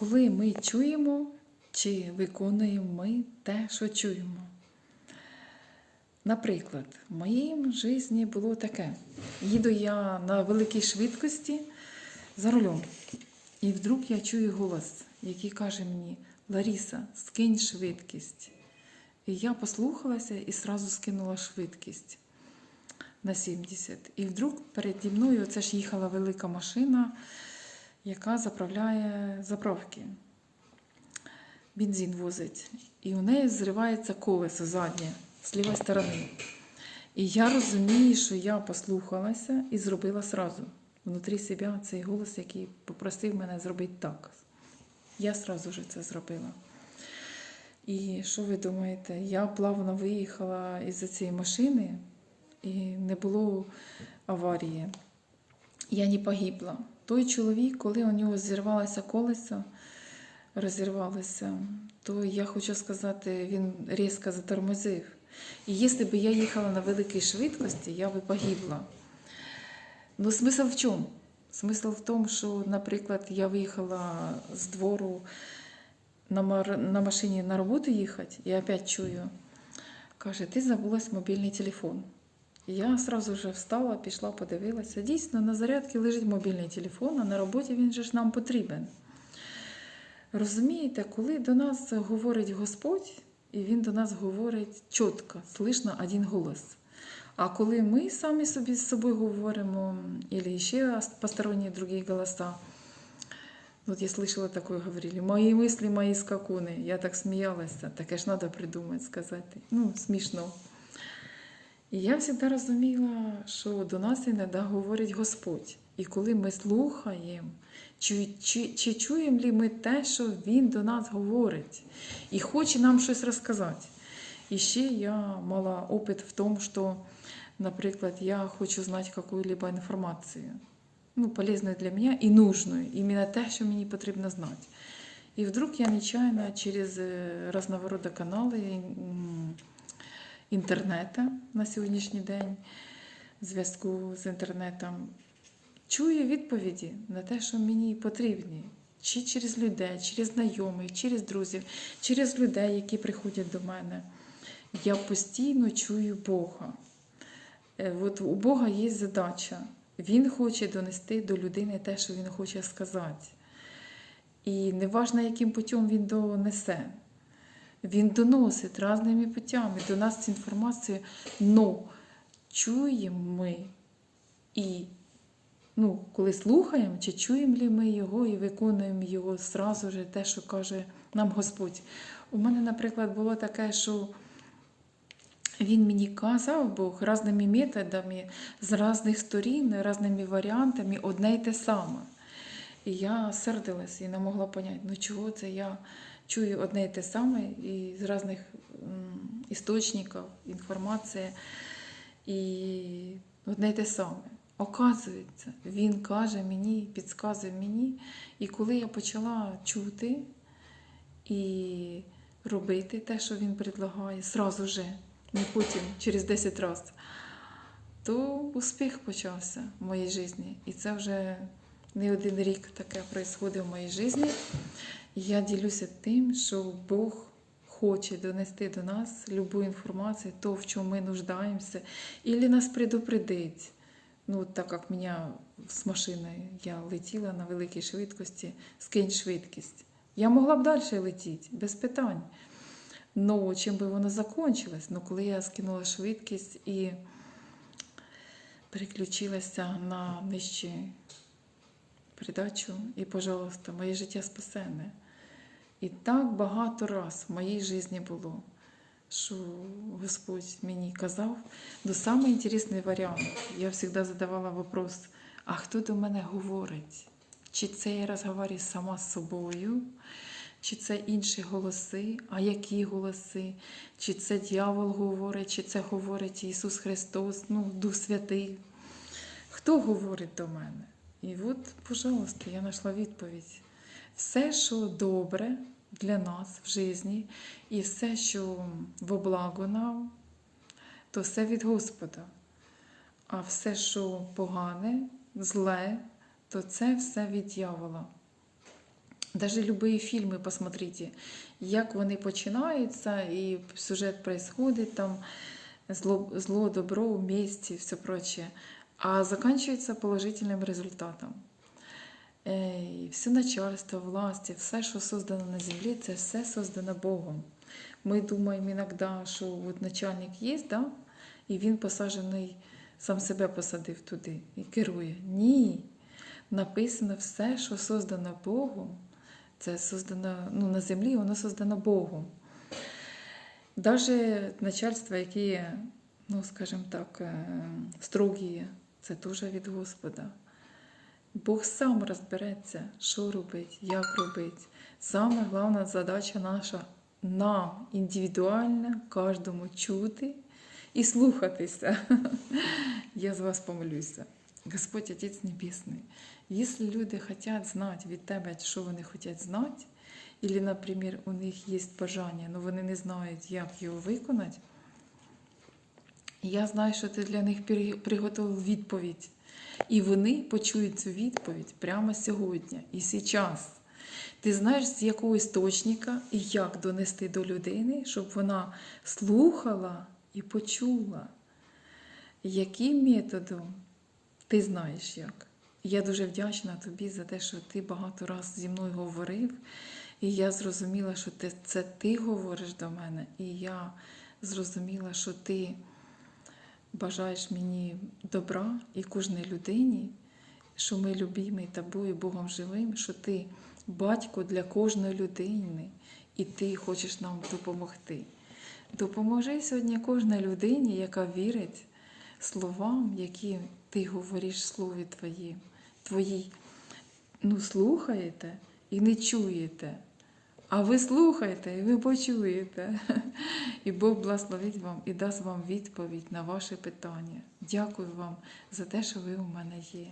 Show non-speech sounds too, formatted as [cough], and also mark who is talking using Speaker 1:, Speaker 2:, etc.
Speaker 1: коли ми чуємо чи виконуємо ми те, що чуємо. Наприклад, в моїм житті було таке. Їду я на великій швидкості за рулем. І вдруг я чую голос, який каже мені: Ларіса, скинь швидкість. І я послухалася і сразу скинула швидкість на 70. І вдруг переді мною це ж їхала велика машина, яка заправляє заправки. Бензин возить. І у неї зривається колесо заднє з лівої сторони. І я розумію, що я послухалася і зробила сразу. Внутрі себе цей голос, який попросив мене зробити так. Я сразу же це зробила. І що ви думаєте? Я плавно виїхала із цієї машини і не було аварії. Я не погибла. Той чоловік, коли у нього зірвалося колесо, розірвалося, то я хочу сказати, він різко затормозив. І якщо б я їхала на великій швидкості, я би погибла. Ну, смисл в чому? Смисл в тому, що, наприклад, я виїхала з двору на, мар... на машині на роботу їхати, і опять чую, каже, ти забулась мобільний телефон. І я одразу вже встала, пішла, подивилася. Дійсно, на зарядці лежить мобільний телефон, а на роботі він же ж нам потрібен. Розумієте, коли до нас говорить Господь, і Він до нас говорить чітко, слышно один голос. А коли ми самі собі з собою говоримо, або ще посторонні другі голоса, Вот я слышала такое, говорили, мои мысли, мои скакуны. Я так смеялась, таке ж треба придумати, сказати. Ну, смішно. І я завжди розуміла, що до нас іноді говорить Господь. І коли ми слухаємо, чи, чи, чи чуємо ли ми те, що Він до нас говорить, і хоче нам щось розказати. І ще я мала опит в тому, що, наприклад, я хочу знати якусь інформацію ну, полезную для меня и нужную, именно те, що мені потрібно знати. І вдруг я нечаянно через е, разного роду канали інтернету на сьогоднішній день, зв'язку з інтернетом, чую відповіді на те, що мені потрібні. Чи через людей, через знайомих, через друзів, через людей, які приходять до мене. Я постійно чую Бога. Е, От у Бога є задача. Він хоче донести до людини те, що він хоче сказати. І неважно, яким путем він донесе. Він доносить різними путями до нас цю інформацію, но чуємо ми і ну, коли слухаємо, чи чуємо ли ми його і виконуємо його зразу ж те, що каже нам Господь. У мене, наприклад, було таке, що він мені казав Бог різними методами, з різних сторін, різними варіантами одне й те саме. І я сердилась і не могла поняти, ну чого це я чую одне й те саме і з різних істочників інформація і одне й те саме. Оказується, він каже мені, підказує мені. І коли я почала чути і робити те, що він предлагає, сразу же не потім, через 10 разів, то успіх почався в моїй житті. І це вже не один рік таке відбувається в моїй житті. Я ділюся тим, що Бог хоче донести до нас любу інформацію, то, в чому ми нуждаємося, і нас предупредить. Ну, так як мене з машиною я летіла на великій швидкості, скинь швидкість. Я могла б далі летіти, без питань. Ну, чим би воно закончилось? Ну, коли я скинула швидкість і переключилася на нижчу передачу, і, пожалуйста, моє життя спасене. І так багато раз в моїй житті було, що Господь мені казав, до самий інтересний варіант. Я завжди задавала вопрос, а хто до мене говорить? Чи це я розмовляю сама з собою? Чи це інші голоси, а які голоси? Чи це дьявол говорить, чи це говорить Ісус Христос, ну, Дух Святий? Хто говорить до мене? І от, пожалуйста, я знайшла відповідь. Все, що добре для нас в житті, і все, що во благо нам, то все від Господа. А все, що погане, зле, то це все від дьявола. Даже любые фільми, посмотрите, як вони починаються, і сюжет происходит, там зло, зло добро вместе, все прочее, а заканчивается положительним результатом. І Все начальство, власті, все, що создано на землі, це все создано Богом. Ми думаємо іноді, що от начальник є, да? і він посаджений, сам себе посадив туди і керує. Ні. Написано все, що создано Богом, це создано ну, на землі, воно создано Богом. Даже начальство, які, ну, скажімо так, е, строгі, це теж від Господа. Бог сам розбереться, що робить, як робить. Саме головна задача наша нам індивідуально, кожному чути і слухатися. [laughs] Я з вас помолюся. Господь Отець Небесний, якщо люди хочуть знати від тебе, що вони хочуть знати, або, наприклад, у них є бажання, але вони не знають, як його виконати, я знаю, що ти для них приготував відповідь. І вони почують цю відповідь прямо сьогодні і зараз. Ти знаєш, з якого істочника і як донести до людини, щоб вона слухала і почула, яким методом ти знаєш як. Я дуже вдячна тобі за те, що ти багато разів зі мною говорив, і я зрозуміла, що це ти говориш до мене, і я зрозуміла, що ти бажаєш мені добра і кожній людині, що ми любимі тобою, Богом живим, що ти батько для кожної людини, і ти хочеш нам допомогти. Допоможи сьогодні кожній людині, яка вірить словам, які ти говориш в слові твоїм, твої. Ну, слухаєте і не чуєте. А ви слухайте і ви почуєте. [laughs] І Бог благословить вам і дасть вам відповідь на ваше питання. Дякую вам за те, що ви у мене є.